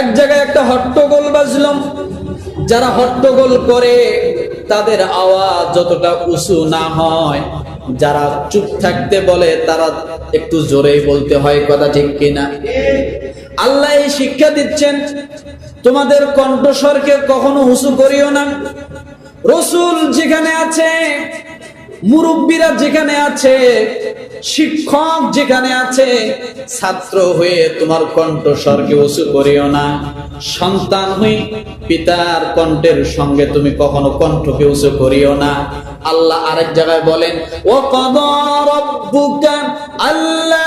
এক জায়গায় একটা হট্টগোল বাজলাম। যারা হট্টগোল করে, তাদের আওয়াজ যতটা উঁচু না হয়, যারা চুপ থাকতে বলে, তারা একটু জোরেই বলতে হয়, কথা ঠিক কিনা? আল্লাহ এই শিক্ষা দিচ্ছেন, তোমাদের কণ্ঠস্বরকে কখনো উঁচু করিও না। রসুল যেখানে আছে, মুরব্বীরা যেখানে আছে শিক্ষক যেখানে আছে, ছাত্র হয়ে তোমার কণ্ঠ স্বর্গে উঁচু করিও না। সন্তান হয়ে পিতার কণ্ঠের সঙ্গে তুমি কখনো কণ্ঠকে উঁচু করিও না। আল্লাহ আরেক জায়গায় বলেন ও কদরবুকা আল্লাহ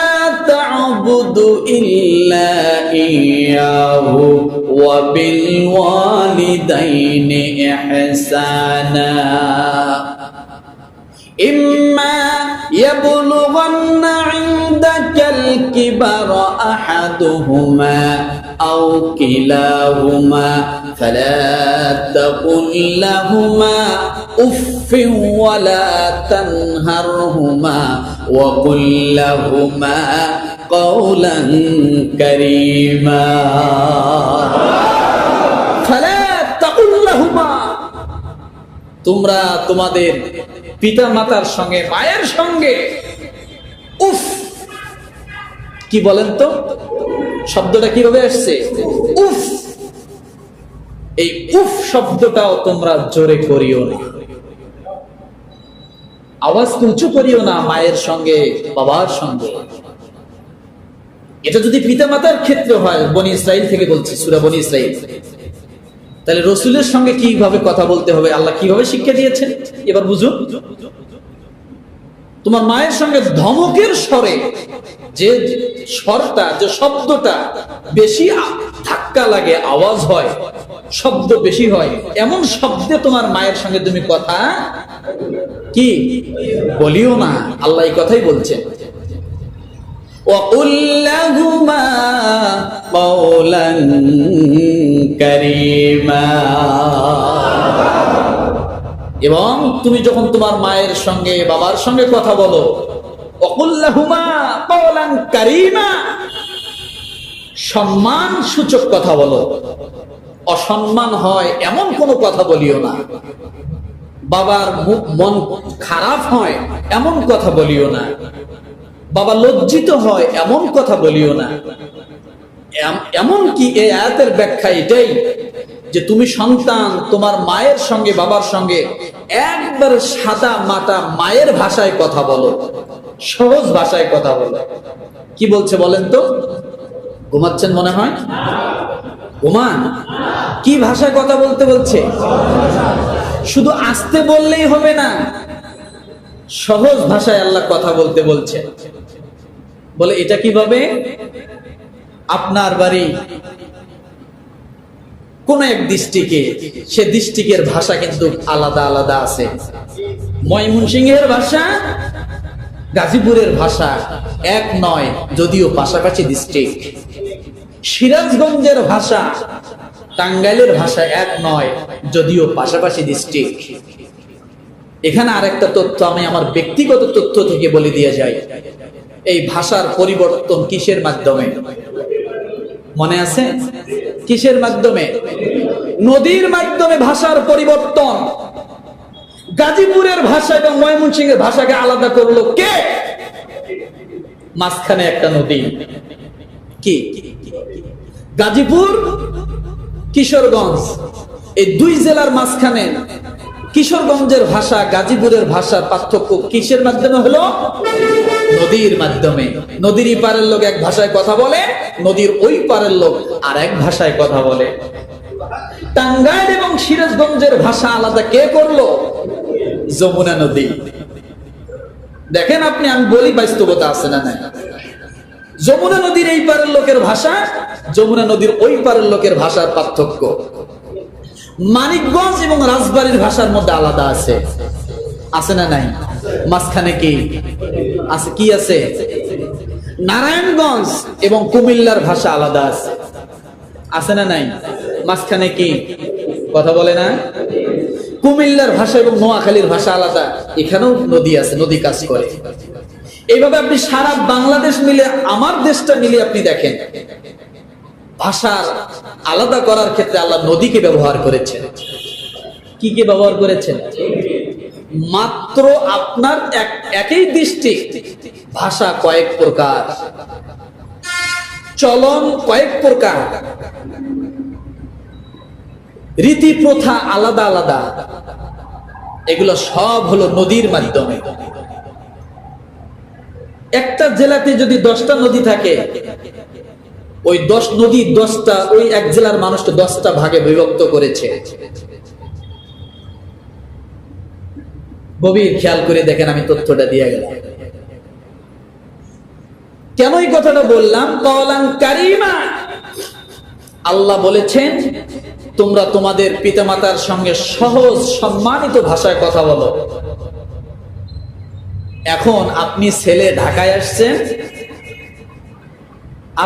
ইম্মা يبلغن عندك الكبر أحدهما أو كلاهما فلا تقل لهما أف ولا تنهرهما وقل لهما قولا كريما فلا تقل لهما তোমরা তোমাদের পিতা মাতার সঙ্গে মায়ের সঙ্গে উফ কি বলেন তো? শব্দটা কীভাবে আসছে? উফ! এই উফ শব্দটাও তোমরা জোরে করিও না। আওয়াজ উঁচু করিও না মায়ের সঙ্গে, বাবার সঙ্গে। এটা যদি পিতা মাতার ক্ষেত্রে হয়, বনি ইসরাইল থেকে বলছি, সুরা বনি ইসরাইল। তাহলে রসুলের সঙ্গে কীভাবে কথা বলতে হবে? আল্লাহ কীভাবে শিক্ষা দিয়েছেন? এবার বুঝুন। তোমার মায়ের সঙ্গে ধমকের স্বরে যে স্বরটা, যে শব্দটা বেশি ধাক্কা লাগে, আওয়াজ হয়, শব্দ বেশি হয়, এমন শব্দে তোমার মায়ের সঙ্গে তুমি কথা কি বলিও না। আল্লাহ এই কথাই বলছে করিমা। এবং তুমি যখন তোমার মায়ের সঙ্গে, বাবার সঙ্গে কথা বলো সম্মান সূচক কথা বলো। অসম্মান হয় এমন কোনো কথা বলিও না। বাবার মুখ, মন খারাপ হয় এমন কথা বলিও না। বাবা লজ্জিত হয় এমন কথা বলিও না। এম- এমন কি এই আয়াতের ব্যাখ্যা এটাই যে তুমি সন্তান, তোমার মায়ের সঙ্গে, বাবার সঙ্গে একবার সাদা মাটা মায়ের ভাষায় কথা বলো, সহজ ভাষায় কথা বলো। কি বলছে বলেন তো? ঘুমাচ্ছেন মনে হয়? ঘুমান। কি ভাষায় কথা বলতে বলছে? শুধু আসতে বললেই হবে না, সহজ ভাষায় আল্লাহ কথা বলতে বলছে। বলে, এটা কীভাবে? আপনার বাড়ি কোন এক ডিস্ট্রিক্টে সে ডিস্ট্রিক্টের ভাষা কিন্তু আলাদা আলাদা আছে। ময়মনসিংহের ভাষা, গাজীপুরের ভাষা এক নয়, যদিও পাশাপাশি ডিস্ট্রিক্ট সিরাজগঞ্জের ভাষা, টাঙ্গাইলের ভাষা এক নয়, যদিও পাশাপাশি ডিস্ট্রিক্ট এখানে আরেকটা তথ্য আমি আমার ব্যক্তিগত তথ্য থেকে বলে দিয়ে যাই। এই ভাষার পরিবর্তন কিসের মাধ্যমে? মনে আছে? কিসের মাধ্যমে? নদীর মাধ্যমে ভাষার পরিবর্তন। গাজীপুরের ভাষা এবং ময়মনসিংহের ভাষাকে আলাদা করল কে? মাঝখানে একটা নদী। কি? গাজীপুর, কিশোরগঞ্জ। এই দুই জেলার মাঝখানে কিশোরগঞ্জের ভাষা, গাজীপুরের ভাষার পার্থক্য কিসের মাধ্যমে হলো? নদীর মাধ্যমে। নদীর পারের লোক এক ভাষায় কথা বলে, নদীর ওই পারের লোক আর এক ভাষায় কথা বলে। টাঙ্গাইল এবং সিরাজগঞ্জের ভাষা আলাদা কে করল? যমুনা নদী। দেখেন আপনি, আমি বলি বাস্তবতা আছে না নাই? যমুনা নদীর এই পারের লোকের ভাষা, যমুনা নদীর ওই পারের লোকের ভাষার পার্থক্য। মানিকগঞ্জ এবং রাজবাড়ির ভাষার মধ্যে আলাদা আছে। আছে না নাই? মাঝখানে কি? আছে কি আছে? নারায়ণগঞ্জ এবং কুমিল্লার ভাষা আলাদা আছে। আছে না নাই? মাঝখানে কি? কথা বলে না? কুমিল্লার ভাষা এবং নোয়াখালীর ভাষা আলাদা। এখানেও নদী আছে, নদী কাজ করে। এইভাবে আপনি সারা বাংলাদেশ মিলে, আমার দেশটা মিলে আপনি দেখেন। ভাষার আলাদা করার ক্ষেত্রে আল্লাহ নদীকে ব্যবহার করেছেন। কি কি ব্যবহার করেছেন? মাত্র আপনার এক- একই দৃষ্টি। ভাষা কয়েক প্রকার। চলন কয়েক প্রকার। রীতি প্রথা আলাদা আলাদা। এগুলো সব হলো নদীর মাধ্যমে। একটা জেলাতে যদি দশটা নদী থাকে, ওই দশ নদী দশটা, ওই এক জেলার মানুষকে দশটা ভাগে বিভক্ত করেছে। গভীর খেয়াল করে দেখেন আমি তথ্যটা দিয়ে গেলাম। কেন এই কথাটা বললাম? কলাং কারিমা। আল্লাহ বলেছেন, তোমরা তোমাদের পিতামাতার সঙ্গে সহজ সম্মানিত ভাষায় কথা বলো। এখন আপনি ছেলে ঢাকায় আসছেন,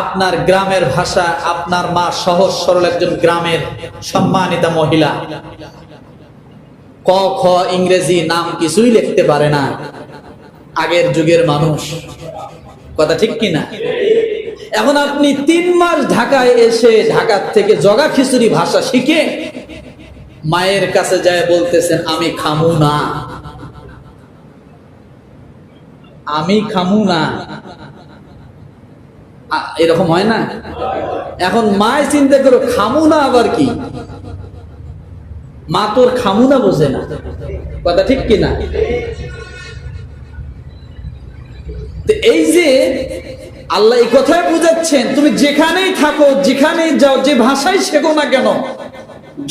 আপনার গ্রামের ভাষা, আপনার মা সহজ সরল একজন গ্রামের সম্মানিতা মহিলা। ক, খ, ইংরেজি নাম কিছুই লিখতে পারে না। আগের যুগের মানুষ। কথা ঠিক কিনা? এখন আপনি তিন মাস ঢাকায় এসে ঢাকার থেকে জগা খিচুড়ি ভাষা শিখে মায়ের কাছে যায় বলতেছেন, আমি খামু না। আমি খামু না। এরকম হয় না? এখন মায় চিন্তা করো, খামু না আবার কি? মা তোর খামু না বোঝে না। কথা ঠিক কিনা এই যে আল্লাহ এই কথাই বুঝাচ্ছেন, তুমি যেখানেই থাকো, যেখানেই যাও, যে ভাষাই শেখো না কেন,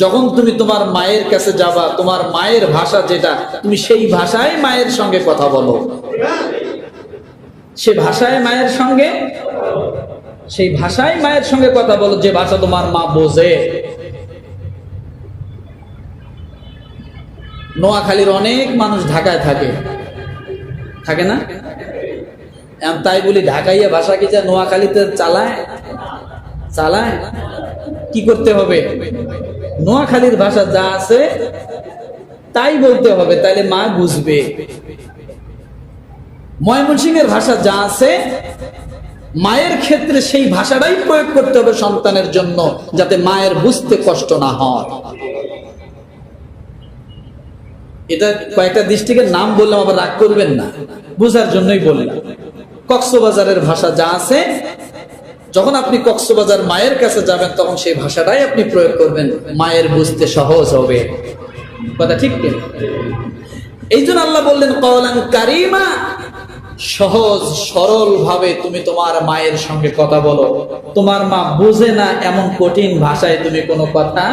যখন তুমি তোমার মায়ের কাছে যাবা, তোমার মায়ের ভাষা যেটা, তুমি সেই ভাষায় মায়ের সঙ্গে কথা বলো। সে ভাষায় মায়ের সঙ্গে, সেই ভাষায় মায়ের সঙ্গে কথা বলো, যে ভাষা তোমার মা বোঝে। নোয়াখালীর অনেক মানুষ ঢাকায় থাকে। থাকে না? তাই বলি ঢাকাইয়া ভাষা কি যা নোয়াখালীতে চালায়? চালায়? কি করতে হবে? নোয়াখালীর ভাষা যা আছে, তাই বলতে হবে, তাইলে মা বুঝবে। ময়মনসিংহের ভাষা যা আছে, মায়ের ক্ষেত্রে সেই ভাষাটাই প্রয়োগ করতে হবে সন্তানের জন্য, যাতে মায়ের বুঝতে কষ্ট না হয়। এটা কয়েকটা ডিস্ট্রিক্টের নাম বললাম আবার রাগ করবেন না। বুঝার জন্যই বললাম কক্সবাজারের ভাষা যা আছে, যখন আপনি কক্সবাজার মায়ের কাছে যাবেন, তখন সেই ভাষাটাই আপনি প্রয়োগ করবেন। মায়ের বুঝতে সহজ হবে। কথা ঠিক এই জন্য আল্লাহ বললেন, কওলান কারিমা, সহজ সরল ভাবে তুমি তোমার মায়ের সঙ্গে কথা বলো। তোমার মা বুঝে না এমন কঠিন ভাষায় তুমি কোনো কথা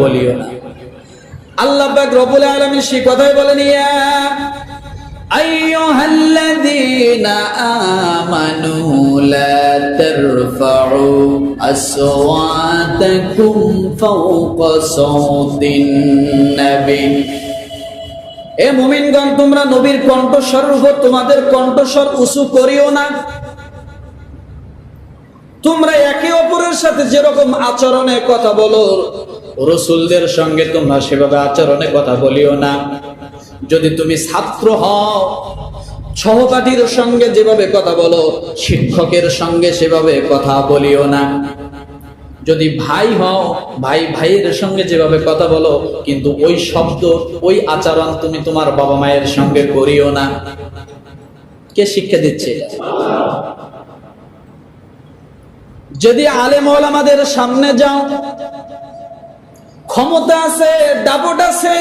বলিও না। আল্লাহ পাক রব্বুল আলামিন সেই কথাই বলেন এ মুমিনগণ, তোমরা নবীর কণ্ঠস্বরের উপর তোমাদের কণ্ঠস্বর উঁচু করিও না। তোমরা একে অপরের সাথে যেরকম আচরণে কথা বলো, রসুলদের সঙ্গে তোমরা সেভাবে আচরণে কথা বলিও না। যদি তুমি ছাত্র হও, সহপাঠীর সঙ্গে যেভাবে কথা বলো, শিক্ষকের সঙ্গে সেভাবে কথা বলিও না। যদি ভাই হও, ভাই ভাইয়ের সঙ্গে যেভাবে কথা বলো, কিন্তু ওই শব্দ, ওই আচরণ তুমি তোমার বাবা মায়ের সঙ্গে করিও না। কে শিক্ষা দিচ্ছে? যদি আলেম আমাদের সামনে যাও, ক্ষমতা আছে, দাপট আছে,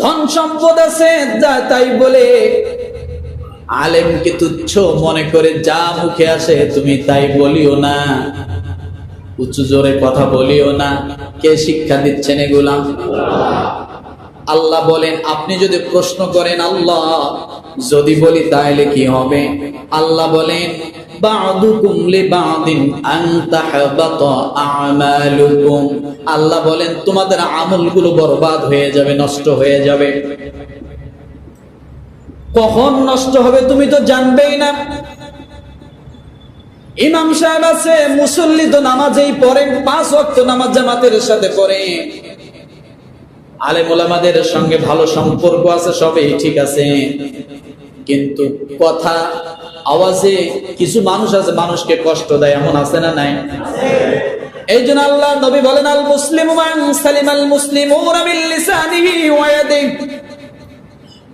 ধন সম্পদ আছে তাই বলে আলেমকে তুচ্ছ মনে করে যা মুখে আসে তুমি তাই বলিও না। উঁচু জোরে কথা বলিও না। কে শিক্ষা দিচ্ছেন এগুলা? আল্লাহ বলেন, আপনি যদি প্রশ্ন করেন, আল্লাহ যদি বলি তাহলে কি হবে? আল্লাহ বলেন আল্লাহ বলেন, তোমাদের আমলগুলো বরবাদ হয়ে যাবে, নষ্ট হয়ে যাবে। কখন নষ্ট হবে তুমি তো জানবেই না। ইমাম সাহেব আছে, মুসল্লি তো নামাজেই পড়েন পাঁচ ওয়াক্ত নামাজ জামাতের সাথে পড়ে। আলেম ওলামাদের সঙ্গে ভালো সম্পর্ক আছে, সবই ঠিক আছে। কিন্তু কথা, আওয়াজে কিছু মানুষ আছে, মানুষকে কষ্ট দেয়, এমন আছে না নাই? এই জন্য আল্লাহ নবী বলেন আল মুসলিম সালিম আল মুসলিম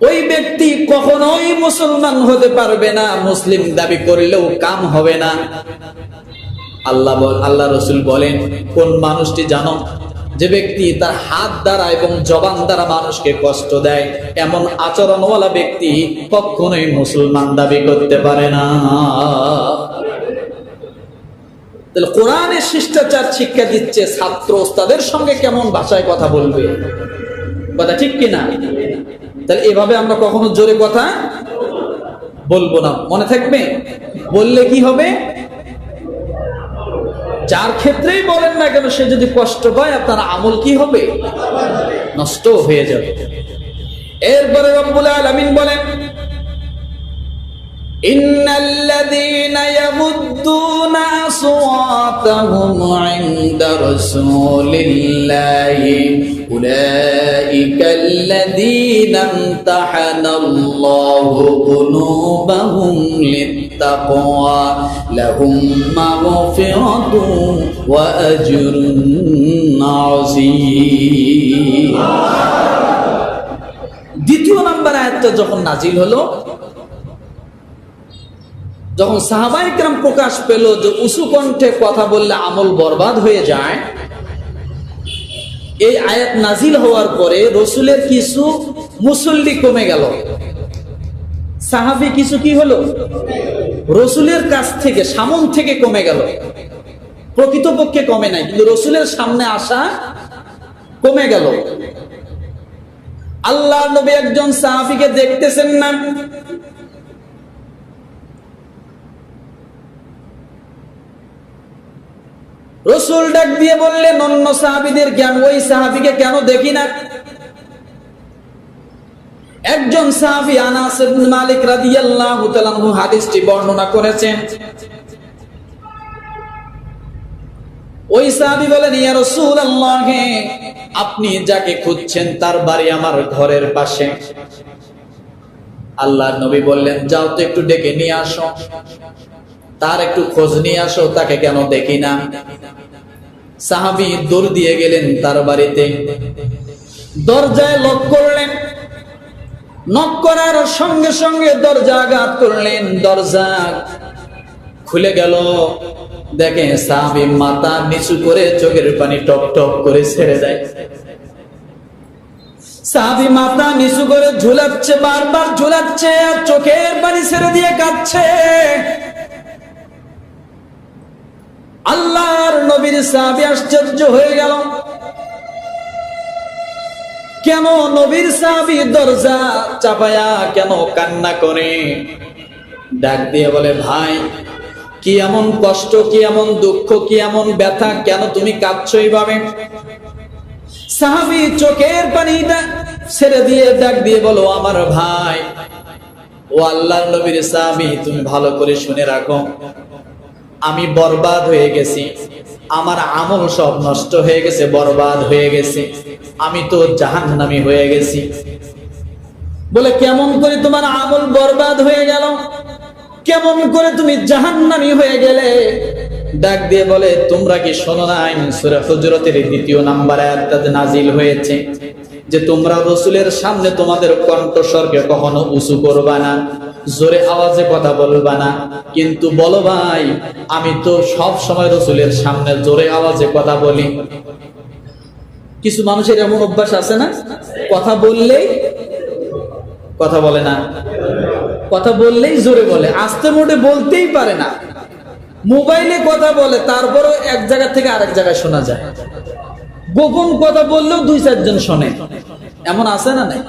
ওই ব্যক্তি কখনোই মুসলমান হতে পারবে না, মুসলিম দাবি করলেও কাম হবে না। আল্লাহ আল্লাহ রসুল বলেন, কোন মানুষটি জানো যে ব্যক্তি তার হাত দ্বারা এবং জবান দ্বারা মানুষকে কষ্ট দেয়, এমন আচরণওয়ালা ব্যক্তি কখনোই মুসলমান দাবি করতে পারে না। তাহলে কোরআনের শিষ্টাচার শিক্ষা দিচ্ছে ছাত্র ওস্তাদের সঙ্গে কেমন ভাষায় কথা বলবে? কথা ঠিক কিনা? তাহলে এভাবে আমরা কখনো জোরে কথা বলব না। মনে থাকবে? বললে কি হবে? যার ক্ষেত্রেই বলেন না কেন সে যদি কষ্ট পায় আপনার আমল কি হবে? নষ্ট হয়ে যাবে। এরপরে রব্বুল আলামিন বলেন إن الذين يمدون أصواتهم عند رسول الله أولئك الذين امتحن الله قلوبهم للتقوى لهم مغفرة وأجر عظيم দ্বিতীয় নাম্বার আয়াতটা যখন নাজিল হলো যখন সাহাবাইকরাম প্রকাশ পেল যে উঁচু কণ্ঠে কথা বললে আমল বরবাদ হয়ে যায়, এই আয়াত নাজিল হওয়ার পরে রসুলের কিছু মুসল্লি কমে গেল। সাহাবি কিছু কি হলো? রসুলের কাছ থেকে, সামন থেকে কমে গেল। প্রকৃতপক্ষে কমে নাই, কিন্তু রসুলের সামনে আসা কমে গেল। আল্লাহ নবী একজন সাহাবিকে দেখতেছেন না রসুল ডাক দিয়ে বললেন অন্য সাহাবিদের জ্ঞান, ওই সাহাবিকে কেন দেখি না? একজন সাহাবি আনাস মালিক রাদিয়াল্লাহু তাআলা হাদিসটি বর্ণনা করেছেন। ওই সাহাবি বলেন, ইয়া রাসূলুল্লাহ, আপনি যাকে খুঁজছেন তার বাড়ি আমার ঘরের পাশে। আল্লাহর নবী বললেন, যাও তো একটু ডেকে নিয়ে আসো। তার একটু খোঁজ নিয়ে আসো, তাকে কেন দেখি না? সাহাবি দৌড় দিয়ে গেলেন তার বাড়িতে। দরজায় লক করলেন। নক করার সঙ্গে সঙ্গে দরজা আঘাত করলেন। দরজা খুলে গেল। দেখে সাহাবি মাথা নিচু করে চোখের পানি টপ টপ করে ছেড়ে দেয়। সাহাবি মাথা নিচু করে ঝুলাচ্ছে, বারবার ঝুলাচ্ছে আর চোখের পানি ছেড়ে দিয়ে কাঁদছে। আল্লাহর নবীর সাহাবি আশ্চর্য হয়ে গেল। কেন নবীর সাহাবি দরজা চাপায়া কেন কান্না করে? ডাক দিয়ে বলে, ভাই, কি এমন কষ্ট, কি এমন দুঃখ, কি এমন ব্যথা, কেন তুমি কাঁদছো এইভাবে? সাহাবি চোখের পানিটা ছেড়ে দিয়ে ডাক দিয়ে বলো, আমার ভাই, ও আল্লাহর নবীর সাহাবি, তুমি ভালো করে শুনে রাখো। আমি বরবাদ হয়ে গেছি। আমার আমল সব নষ্ট হয়ে গেছে, বরবাদ হয়ে গেছে। আমি তো জাহান্নামি হয়ে গেছি। বলে, কেমন করে তোমার আমল বরবাদ হয়ে গেল? কেমন করে তুমি জাহান্নামি হয়ে গেলে? ডাক দিয়ে বলে, তোমরা কি শোনো নাই সূরা হুজরাতের দ্বিতীয় নাম্বার আয়াতটা নাজিল হয়েছে? যে তোমরা রসুলের সামনে তোমাদের কণ্ঠস্বরকে কখনো উঁচু করবা না? জোরে আওয়াজে কথা বলবা না। কিন্তু বলো ভাই, আমি তো সব সময় রসুলের সামনে জোরে আওয়াজে কথা বলি। কিছু মানুষের এমন অভ্যাস আছে না? কথা বললেই কথা বলে না। কথা বললেই জোরে বলে। আস্তে মোটে বলতেই পারে না। মোবাইলে কথা বলে, তারপরও এক জায়গা থেকে আরেক জায়গায় শোনা যায়। গোপন কথা বললেও দুই চারজন শোনে। এমন আছে না নাই?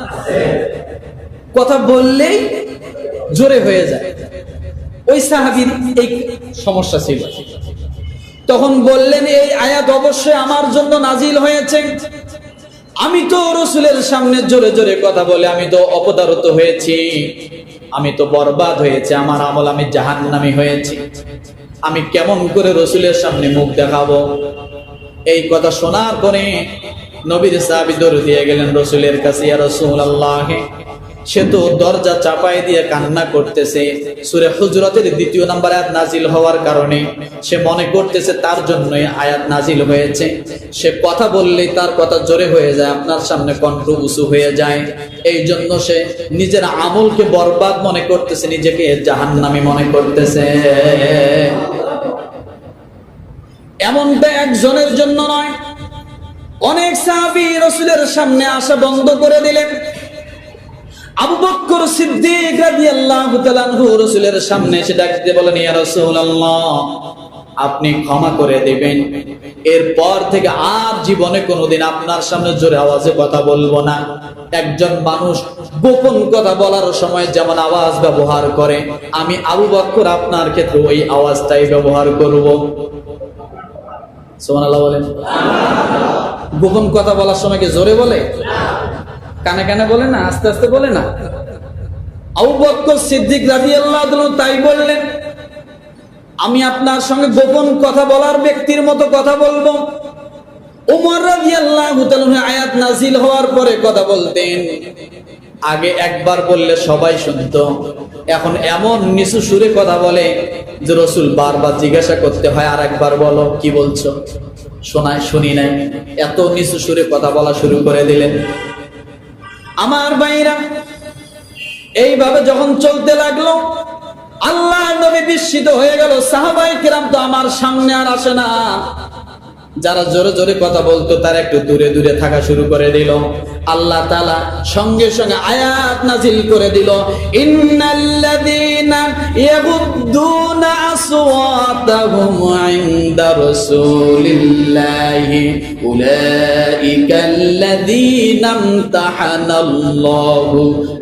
কথা বললেই জোরে হয়ে যায়। ওই সাহাবির এই সমস্যা ছিল। তখন বললেন, এই আয়াত অবশ্যই আমার জন্য নাজিল হয়েছে। আমি তো রসুলের সামনে জোরে জোরে কথা বলে আমি তো অপদারত হয়েছি। আমি তো বরবাদ হয়েছে, আমার আমল আমি জাহান্নামি হয়েছি। আমি কেমন করে রসুলের সামনে মুখ দেখাবো? এই কথা শোনার পরে নবীর সাহাবি দৌড় দিয়ে গেলেন রসুলের কাছে, ইয়া রাসূলুল্লাহ সে তো দরজা চাপাই দিয়ে কান্না করতেছে। সুরে হুজরতের দ্বিতীয় নাম্বার আয়াত নাজিল হওয়ার কারণে সে মনে করতেছে তার জন্যই আয়াত নাজিল হয়েছে। সে কথা বললেই তার কথা জোরে হয়ে যায়, আপনার সামনে কণ্ঠ উঁচু হয়ে যায়। এই জন্য সে নিজের আমলকে বরবাদ মনে করতেছে, নিজেকে জাহান্নামী মনে করতেছে। এমনটা একজনের জন্য নয়। অনেক সাহাবী রসুলের সামনে আসা বন্ধ করে দিলেন। সামনে আপনি ক্ষমা করে দিবেন। এরপর থেকে আর জীবনে কোনোদিন আপনার সামনে জোরে আওয়াজে কথা বলব না। একজন মানুষ গোপন কথা বলার সময় যেমন আওয়াজ ব্যবহার করে, আমি আবু বক্কর আপনার ক্ষেত্রে ওই আওয়াজটাই ব্যবহার করব। সুবহানাল্লাহ বলেন। গোপন কথা বলার সময় কি জোরে বলে? কানে কানে বলে না, আস্তে আস্তে বলে না। তাই বললেন, আমি আপনার সঙ্গে গোপন কথা বলার ব্যক্তির মতো কথা বলব। আয়াত নাজিল হওয়ার পরে কথা বলতেন। আগে একবার বললে সবাই শুনতো। এখন এমন নিচু সুরে কথা বলে যে রসুল বারবার জিজ্ঞাসা করতে হয়, আর একবার বলো, কি বলছো? শোনায়, শুনি নাই। এত নিচু সুরে কথা বলা শুরু করে দিলেন। আমার ভাইরা, এইভাবে যখন চলতে লাগল আল্লাহ নবী বিস্মিত হয়ে গেল। সাহাবাই কিরাম তো আমার সামনে আর আসে না। যারা জোরে জোরে কথা বলতো, তারা একটু দূরে দূরে থাকা শুরু করে দিল। আল্লাহ তালা সঙ্গে সঙ্গে আয়াত নাজিল করে দিল। ইন্নাল্লাযীনা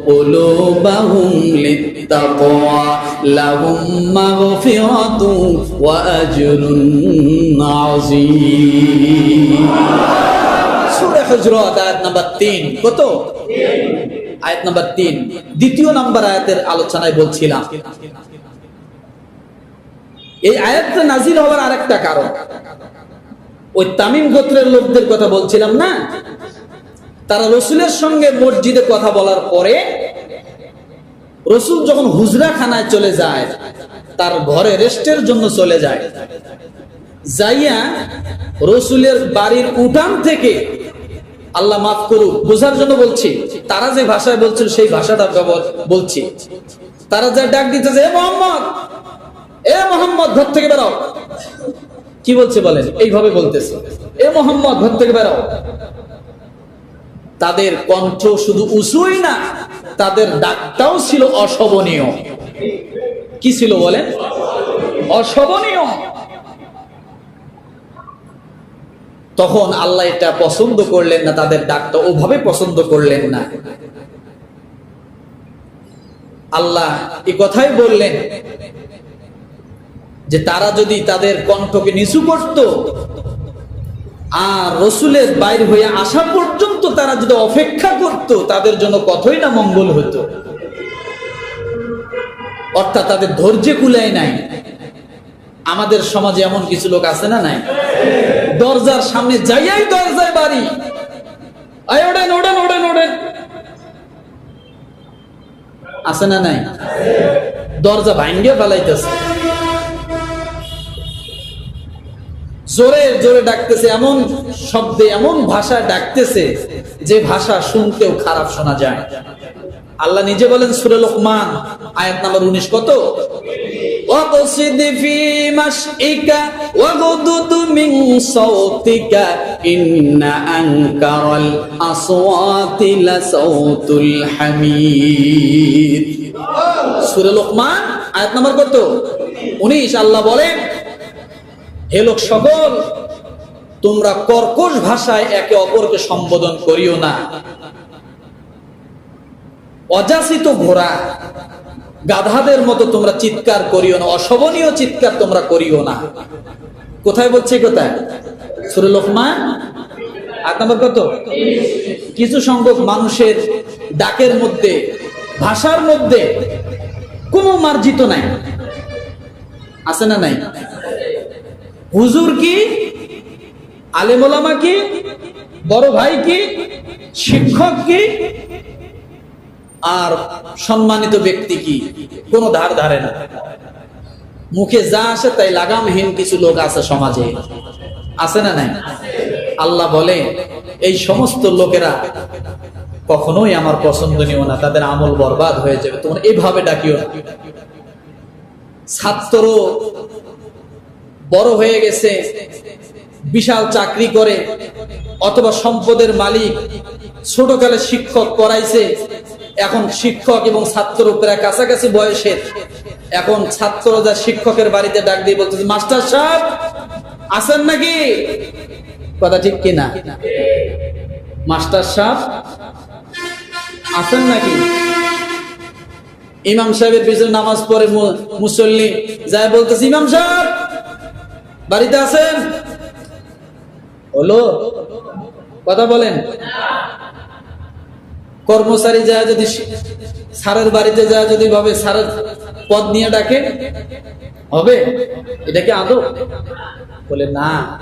قلوبهم للتقوى لهم مغفرة وأجر عظيم সূরা হুজরাত আয়াত নাম্বার 3 কত আয়াত নাম্বার 3 দ্বিতীয় নাম্বার আয়াতের আলোচনায় বলছিলাম এই আয়াতটা নাজিল হওয়ার আরেকটা কারণ ওই তামিম গোত্রের লোকদের কথা বলছিলাম না তারা রসুলের সঙ্গে মসজিদে কথা বলার পরে রসুল যখন হুজরা খানায় চলে যায়, তার ঘরে রেস্টের জন্য চলে যায়। যাইয়া রসুলের বাড়ির উঠান থেকে আল্লাহ মাফ করুক, বোঝার জন্য বলছি, তারা যে ভাষায় বলছিল সেই ভাষাটা বলছি। তারা যা ডাক দিতেছে, এ মোহাম্মদ এ মোহাম্মদ, ঘর থেকে বেরাও কি বলছে বলেন? এইভাবে বলতেছে, এ মোহাম্মদ, ঘর থেকে বেরাও তাদের কণ্ঠ শুধু উঁচুই না, তাদের ডাকটাও ছিল অশোভনীয়। কি ছিল বলেন? অশোভনীয়। তখন আল্লাহ এটা পছন্দ করলেন না, তাদের ডাকটা ওভাবে পছন্দ করলেন না। আল্লাহ এ কথাই বললেন যে তারা যদি তাদের কণ্ঠকে নিচু করত আর রসুলের বাইর হয়ে আসা পর্যন্ত তারা যদি অপেক্ষা করত, তাদের জন্য কতই না মঙ্গল হতো। অর্থাৎ তাদের ধৈর্য কুলায় নাই। আমাদের সমাজে এমন কিছু লোক আছে না নাই? দরজার সামনে যাইয়াই দরজায় বাড়ি। ওড়েন ওড়েন ওড়েন ওড়েন আছে না নাই? দরজা ভাঙ্গে ফেলাইতেছে। জোরে জোরে ডাকতেছে, এমন শব্দে, এমন ভাষা ডাকতেছে যে ভাষা শুনতেও খারাপ শোনা যায়। আল্লাহ নিজে বলেন সুরে লোকমান, আয়াত নাম্বার উনিশ, কত? আয়াত কত? উনিশ, আল্লাহ বলেন হে লোক সকল, তোমরা কর্কশ ভাষায় একে অপরকে সম্বোধন করিও না। অযাচিত ঘোড়া, গাধাদের মতো তোমরা চিৎকার করিও না, অশোভনীয় চিৎকার তোমরা করিও না। কোথায় বলছে কোথায় সুরে আট নম্বর কত? কিছু সংখ্যক মানুষের ডাকের মধ্যে, ভাষার মধ্যে কোনো মার্জিত নাই। আছে না নাই? হুজুর কি? আলেমোলামা কি? বড় ভাই কি? শিক্ষক কি? আর সম্মানিত ব্যক্তি কি? কোনো ধার ধারে না। মুখে যা আসে তাই লাগামহীন কিছু লোক আছে সমাজে। আছে না নাই? আল্লাহ বলে, এই সমস্ত লোকেরা কখনোই আমার পছন্দ পছন্দনীয় না, তাদের আমল বরবাদ হয়ে যাবে। তোমরা এভাবে ডাকিও ছাত্র বড় হয়ে গেছে, বিশাল চাকরি করে, অথবা সম্পদের মালিক, ছোটকালে শিক্ষক করাইছে এখন শিক্ষক এবং ছাত্র প্রায় কাছাকাছি বয়সের। এখন ছাত্র যা শিক্ষকের বাড়িতে ডাক দিয়ে বলতেছে, মাস্টার সাহেব, আছেন নাকি? কথা ঠিক কিনা? মাস্টার সাহেব, আছেন নাকি? ইমাম সাহেবের পিছনে নামাজ পড়ে মুসল্লি যায় বলতেছে, ইমাম সাহেব বাড়িতে আছেন? হলো? কথা বলেন। কর্মচারী যায় যদি সি- স্যারের বাড়িতে যায় যদি ভাবে স্যারের পদ নিয়ে ডাকে, হবে? এটা কি আদৌ? বলে, না।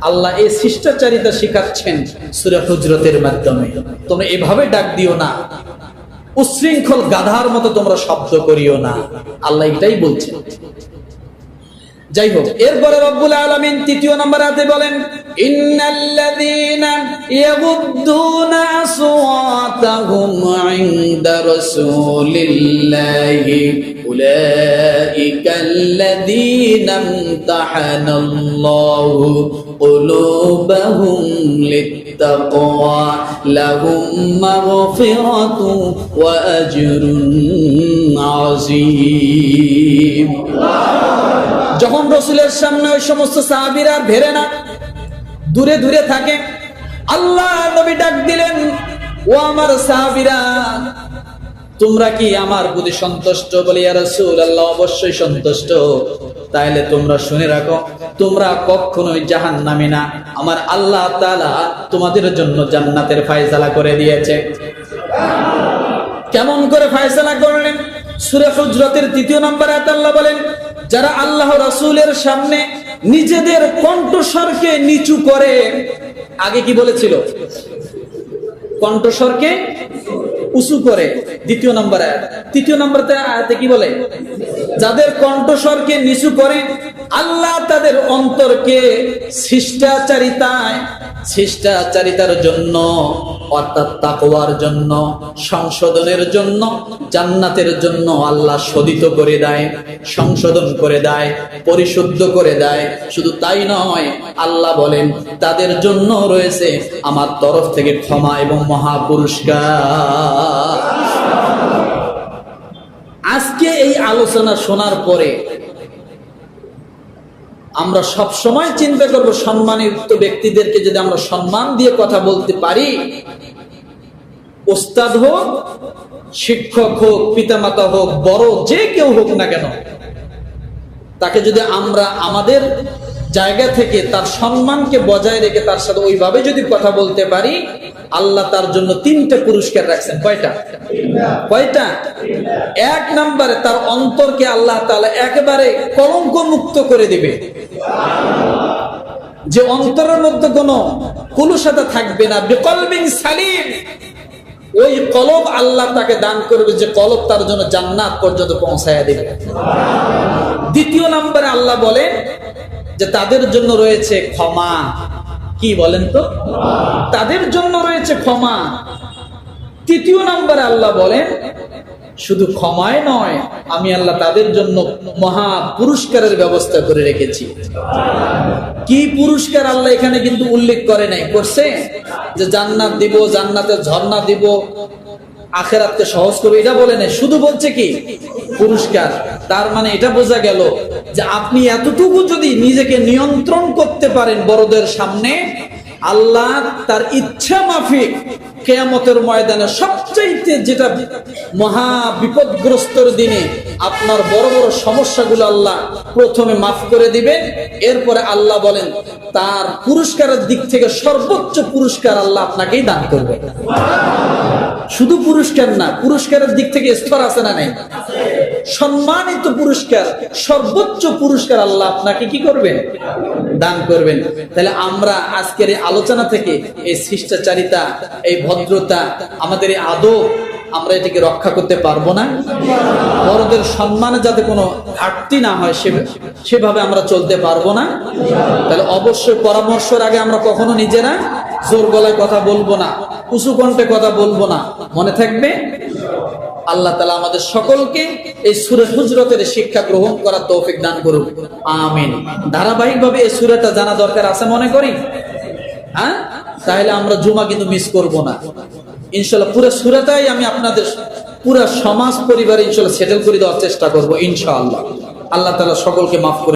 আল্লাহ এই শিষ্টাচারিতা শিখাচ্ছেন সুরে হুজরতের মাধ্যমে। তোমরা এভাবে ডাক দিও না। উশৃঙ্খল গাধার মতো তোমরা শব্দ করিও না। আল্লাহ এটাই বলছেন। যাই হোক, এরপরে রব্বুল আলামিন তৃতীয় নম্বর হাতে বলেন, ইন্নাল্লাযীনা ইয়াগুদ্দুনা আসওয়াতাহুম ইনদা রাসূলিল্লাহি, উলাইকাল্লাযীনা ইমতাহানাল্লাহু কুলুবাহুম লিত্তাকওয়া লাহুম মাগফিরাতুন ওয়া আজরুন আযীম. আল্লাহ যখন রসুলের সামনে ওই সমস্ত সাহাবিরা ভেরে না, দূরে দূরে থাকে, আল্লাহ নবী ডাক দিলেন, ও আমার সাহাবিরা, তোমরা কি আমার প্রতি সন্তুষ্ট? বলে রসুল আল্লাহ অবশ্যই সন্তুষ্ট। তাইলে তোমরা শুনে রাখো, তোমরা কখনোই জাহান নামি না। আমার আল্লাহ তাআলা তোমাদের জন্য জান্নাতের ফায়সালা করে দিয়েছে। কেমন করে ফায়সালা করলেন? সুরে হুজরতের তৃতীয় নম্বরে আল্লাহ বলেন যারা আল্লাহ রাসূলের সামনে নিজেদের কণ্ঠস্বরকে নিচু করে, আগে কি বলেছিল? কণ্ঠস্বরকে উঁচু করে। দ্বিতীয় নম্বর তৃতীয় নম্বর কি বলে? যাদের কণ্ঠস্বরকে নিচু করে আল্লাহ তাদের অন্তরকে শিষ্টাচারিতায়, শিষ্টাচারিতার জন্য, অর্থাৎ তাকওয়ার জন্য, সংশোধনের জন্য, জান্নাতের জন্য আল্লাহ শোধিত করে দেয়, সংশোধন করে দেয়, পরিশুদ্ধ করে দেয়। শুধু তাই নয়, আল্লাহ বলেন, তাদের জন্য রয়েছে আমার তরফ থেকে ক্ষমা এবং মহা পুরস্কার আজকে এই আলোচনা শোনার পরে আমরা সব সময় চিন্তা করব সম্মানিত ব্যক্তিদেরকে যদি আমরা সম্মান দিয়ে কথা বলতে পারি। ওস্তাদ হোক, শিক্ষক হোক, পিতামাতা হোক, বড় যে কেউ হোক না কেন, তাকে যদি আমরা আমাদের জায়গা থেকে তার সম্মানকে বজায় রেখে তার সাথে ওইভাবে যদি কথা বলতে পারি, আল্লাহ তার জন্য তিনটা পুরস্কার রাখছেন। কয়টা? কয়টা? এক নম্বরে তার অন্তরকে আল্লাহ তাআলা একেবারে কলঙ্ক মুক্ত করে দিবে। যে অন্তরের মধ্যে কোনো কুলুসাতা থাকবে না বিকলবিন সালিম। ওই কলব আল্লাহ তাকে দান করবে যে কলব তার জন্য জান্নাত পর্যন্ত পৌঁছায় দেবে। দ্বিতীয় নম্বরে আল্লাহ বলেন যে তাদের জন্য রয়েছে ক্ষমা। কি বলেন তো? তাদের জন্য রয়েছে ক্ষমা। তৃতীয় নম্বরে আল্লাহ বলেন শুধু ক্ষমায় নয়, আমি আল্লাহ তাদের জন্য মহা পুরস্কারের ব্যবস্থা করে রেখেছি। কি পুরস্কার আল্লাহ এখানে কিন্তু উল্লেখ করে নাই, করছে? যে জান্নাত দিব, জান্নাতের ঝর্ণা দিব, আখেরাতকে সহজ করবে এটা বলে নাই। শুধু বলছে কি? পুরস্কার। তার মানে এটা বোঝা গেল যে আপনি এতটুকু যদি নিজেকে নিয়ন্ত্রণ করতে পারেন বড়দের সামনে আল্লাহ তার ইচ্ছা মাফিক কেয়ামতের ময়দানে সবচাইতে যেটা মহা বিপদগ্রস্তর দিনে আপনার বড় বড় সমস্যাগুলো আল্লাহ প্রথমে মাফ করে দিবেন এরপরে আল্লাহ বলেন, তার পুরস্কারের দিক থেকে সর্বোচ্চ পুরস্কার আল্লাহ আপনাকেই দান করবে। শুধু পুরস্কার না, পুরস্কারের দিক থেকে স্তর আছে না নাই? সম্মানিত পুরস্কার, সর্বোচ্চ পুরস্কার আল্লাহ আপনাকে কি করবেন? দান করবেন। তাহলে আমরা আজকের এই আলোচনা থেকে এই শিষ্টাচারিতা, এই ভদ্রতা, আমাদের এই আদব, আমরা এটিকে রক্ষা করতে পারব না। বড়দের সম্মানে যাতে কোনো ঘাটতি না হয় সেভাবে আমরা চলতে পারব না। তাহলে অবশ্যই পরামর্শের আগে আমরা কখনো নিজেরা জোর গলায় কথা বলব না, উঁচু কণ্ঠে কথা বলব না। মনে থাকবে? আল্লাহ তালা আমাদের সকলকে এই সুরে হুজরতের শিক্ষা গ্রহণ করার তৌফিক দান করুন আমিন। ধারাবাহিক ভাবে এই সুরাটা জানা দরকার আছে মনে করি? হ্যাঁ? তাহলে আমরা জুমা কিন্তু মিস করব না। ইনশাল্লাহ পুরো সুরাটাই আমি আপনাদের পুরো সমাজ পরিবার ইনশাল্লাহ সেটেল করে দেওয়ার চেষ্টা করব ইনশাআল্লাহ। আল্লাহ তালা সকলকে মাফ করে